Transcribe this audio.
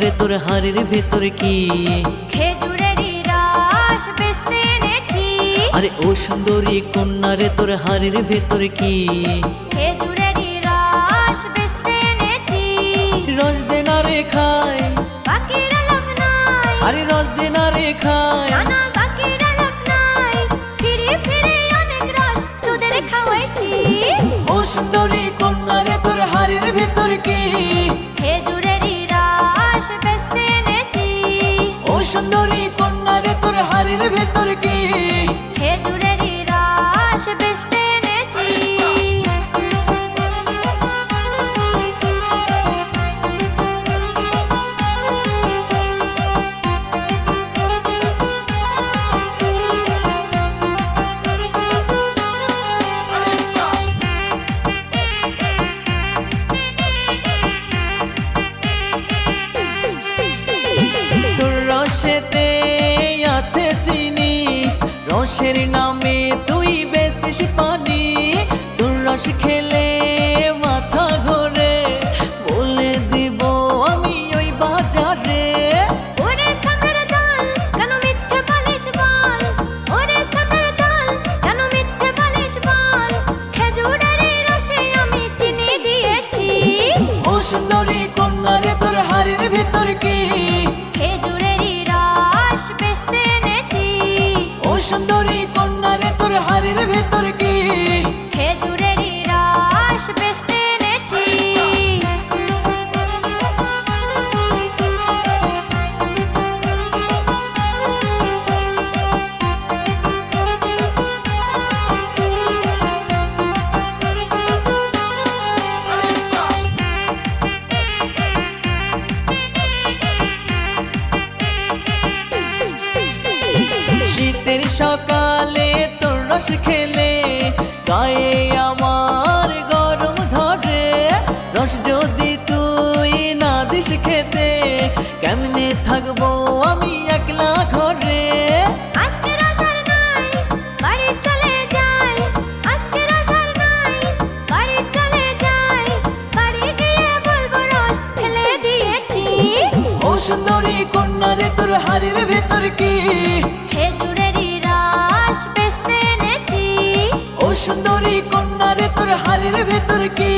রে তোর হাড়ির ভেতর কি? খেজুরেরই রস বেচতে এনেছি। আরে ও সুন্দরী কন্যা রে তোর হাড়ির ভেতর কি? খেজুরেরই রস বেচতে এনেছি। রস দে না রে খায়। বাকিরা লোক নাই। আরে রস দে না রে খায়। নানা বাকিরা লোক নাই। ফিরে ফিরে অনেক রস তোদের খাওয়াইছি। ও সুন্দরী কন্যা রে তোর হাড়ির ভেতর কি? খেজুরেরই সুন্দরী কন্যারে তোর হারির ভেতর কি? খেজুরেরই রাস বেচতে রসের নামে তুই বেশিস পানি। তোর রস খেলে মাথা ঘোরে। বলে দিব আমি ওই বাজারে। ওরে হাড়ির ভেতর কি? খেজুরেরই রস বেচতে এনেছি। শীতের সকালে রস খেলে গায়ে আমার গরম ধরে। রস যদি তুই না দিস খেতে কেমনে থাকব আমি একলা ঘরে? সুন্দরী কন্যা রে তোর হাড়ির ভেতর কি? কন্যা তোর হাড়ির ভেতর কি?